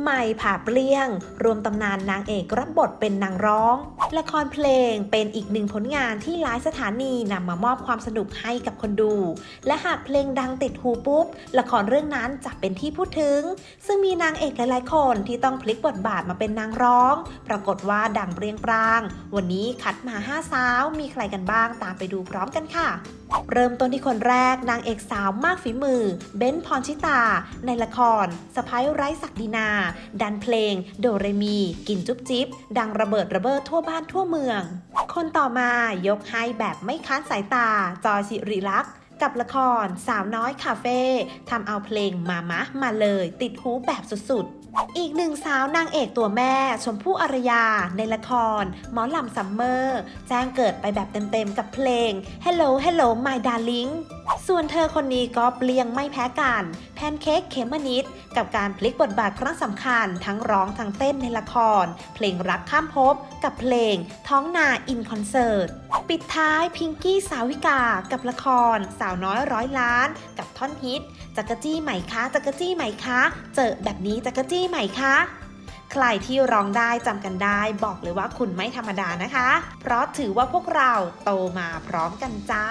ใหม่ผ่าเปลี่ยง รวมตำนานนางเอกรับบทเป็นนางร้อง ละครเพลงเป็นอีกหนึ่งผลงานที่หลายสถานีนำมามอบความสนุกให้กับคนดู และหากเพลงดังติดหูปุ๊บ ละครเรื่องนั้นจะเป็นที่พูดถึง ซึ่งมีนางเอกหลายๆ คนที่ต้องพลิกบทบาทมาเป็นนางร้อง ปรากฏว่าดังเปรียงปราง วันนี้คัดมาห้าสาวมีใครกันบ้างตามไปดูพร้อมกันค่ะ เริ่มต้นที่คนแรกนางเอกสาวมากฝีมือ เบ้นพรชิตา ในละครสะพ้ายไร้ศักดินา ดันเพลง โดเรมี กินจุ๊บจิ๊บ ดังระเบิดระเบ้อทั่วบ้านทั่วเมือง คนต่อมายกให้แบบไม่ค้านสายตา จอยสิริลักษ์ กับละครสาวน้อยคาเฟ่ทำเอาเพลงมามะมาเลย ติดหูแบบสุดๆ อีกหนึ่งสาวนางเอกตัวแม่ ชมพู่อารยา ในละครหมอลำซัมเมอร์ แจ้งเกิดไปแบบเต็มๆ กับเพลง Hello Hello My Darling ส่วนเธอคนนี้ก็เปลี่ยงไม่แพ้กัน แพนเค้กเขมมนิด กับการพลิกบทบาทครั้งสำคัญ ทั้งร้องทั้งเต้นในละคร เพลงรักข้ามภพกับเพลงท้องนาอินคอนเสิร์ต ปิดท้ายพิงกี้สาวิกากับละคร สาวน้อยร้อยล้าน กับท่อนฮิตจักรจี้ใหม่คะจักรจี้ใหม่คะเจอแบบนี้จักรจี้ใหม่คะใครที่ร้องได้จำกันได้บอกเลยว่าคุณไม่ธรรมดานะคะ เพราะถือว่าพวกเราโตมาพร้อมกันจ้า